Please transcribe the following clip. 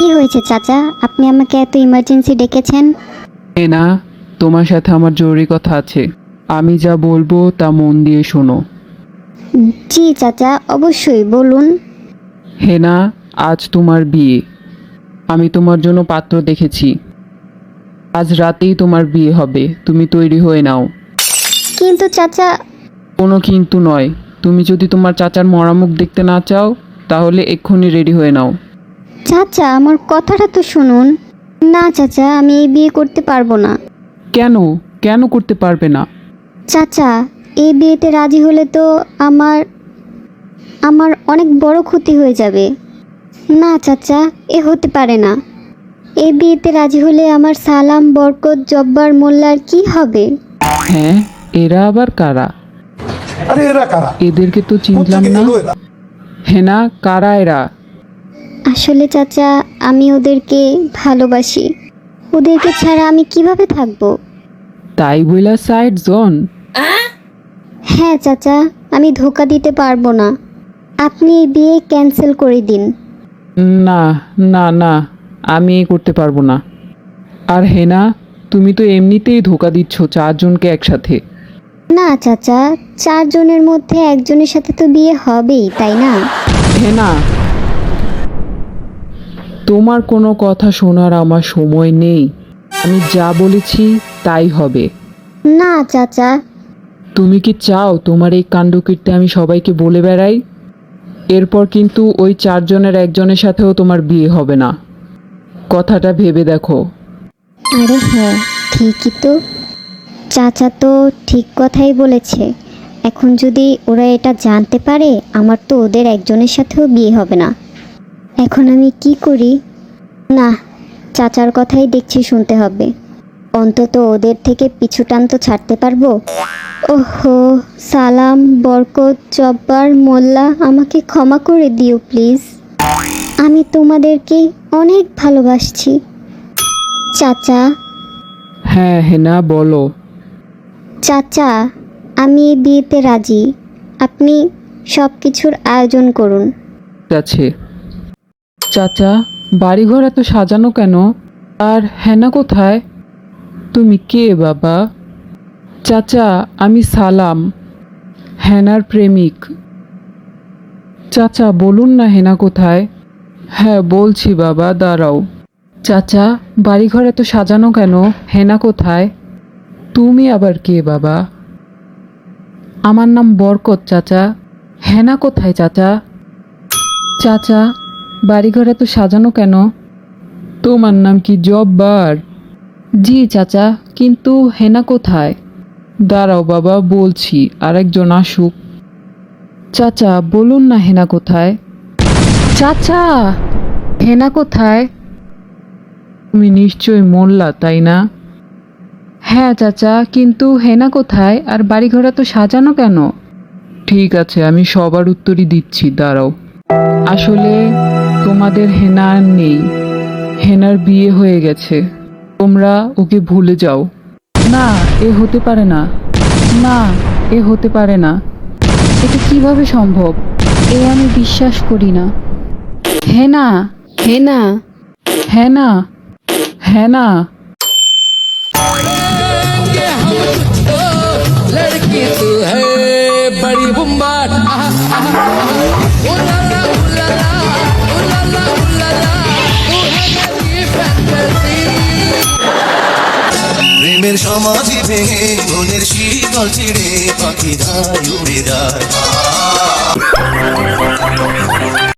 কি হয়েছে চাচা? আপনি আমাকে এত ইমার্জেন্সি ডেকেছেন। এ না তোমার সাথে আমার জরুরি কথা আছে। আমি যা বলব তা মন দিয়ে শোনো। জি চাচা অবশ্যই বলুন। হেনা আজ তোমার বিয়ে। আমি তোমার জন্য পাত্র দেখেছি। আজ রাতেই তোমার বিয়ে হবে। তুমি তৈরি হয়ে নাও। কিন্তু চাচা। কোনো কিন্তু নয়। তুমি যদি তোমার চাচার মরামুখ দেখতে না চাও তাহলে এক্ষুনি রেডি হয়ে নাও। চাচা আমার কথাটা তো শুনুন। না চাচা আমি এই বিয়ে করতে পারব না। কেন? কেন করতে পারবে না? চাচা এই বিয়েতে রাজি হলে তো আমার আমার অনেক বড় ক্ষতি হয়ে যাবে। না চাচা এ হতে পারে না। এই বিয়েতে রাজি হলে আমার সালাম বরকত জব্বার মোল্লার কি হবে? হ্যাঁ এরা আবার কারা? আরে এরা কারা? এদেরকে তো চিনলাম না? হেনা কারা এরা? আসলে চাচা আমি ওদেরকে ভালোবাসি। ওদেরকে ছাড়া আমি কীভাবে থাকব? তাই বইলা সাইড জোন। হ্যাঁ চাচা আমি ধোকা দিতে পারব না। আপনি এই বিয়ে ক্যান্সেল করে দিন। না না না আমি করতে পারব না। আর হেনা তুমি তো এমনিতেই ধোকা দিচ্ছ চারজনকে একসাথে। না চাচা চারজনের মধ্যে একজনের সাথে তো বিয়ে হবেই তাই না? হেনা তোমার কোনো কথা শোনার আমার সময় নেই। আমি যা বলেছি তাই হবে। না চাচা। তুমি কি চাও তোমার এই কাণ্ডকীর্তি আমি সবাইকে বলে বেড়াই? এরপর কিন্তু ওই চারজনের একজনের সাথেও তোমার বিয়ে হবে না। কথাটা ভেবে দেখো। আরে হ্যাঁ ঠিকই তো। চাচা তো ঠিক কথাই বলেছে। এখন যদি ওরা এটা জানতে পারে আমার তো ওদের একজনের সাথেও বিয়ে হবে না। এখন আমি কি করি? না চাচার কথাই দেখছি শুনতে হবে। অন্তত ওদের থেকে পিছু টান তো ছাড়তে পারব? ওহো সালাম বরকত জব্বার মোল্লা আমাকে ক্ষমা করে দিও প্লিজ। আমি তোমাদেরকে অনেক ভালোবাসছি। চাচা। হ্যাঁ হেনা বলো। চাচা আমি এই বিয়েতে রাজি। আপনি সব কিছুর আয়োজন করুন। ঠিক আছে। চাচা, বাড়িঘর এত সাজানো কেন? আর হেনা কোথায়? তুমি কে বাবা? চাচা, আমি সালাম, হেনার প্রেমিক। চাচা, বলুন না হেনা কোথায়? হ্যাঁ বলছি বাবা, দাঁড়াও। চাচা, বাড়িঘর এত সাজানো কেন? হেনা কোথায়? তুমি আবার কে বাবা? আমার নাম বরকত, চাচা। হেনা কোথায়, চাচা? চাচা বাড়িঘর এত সাজানো কেন? তোমার নাম কি জব্বার? জি চাচা, কিন্তু হেনা কোথায়? দাঁড়াও বাবা, বলছি, আরেকজন আসুক। চাচা, বলুন না হেনা কোথায়? চাচা, হেনা কোথায়? তুমি নিশ্চয়ই মরলা তাই না? হ্যাঁ চাচা, কিন্তু হেনা কোথায়? আর বাড়িঘর তো সাজানো কেন? ঠিক আছে, আমি সবার উত্তরই দিচ্ছি, দাঁড়াও। আসলে তোমাদের হেনা আর নেই হেনার বিয়ে হয়ে গেছে তোমরা ওকে ভুলে যাও না এ হতে পারে না না এ হতে পারে না এটা কিভাবে সম্ভব এ আমি বিশ্বাস করি না হেনা হেনা হেনা হেনা लड़की तू है बड़ी बुम्बाट প্রেমের সমাধি ভেঙে মনের শীতল ছেড়ে পাখি যায় উড়ে যায়।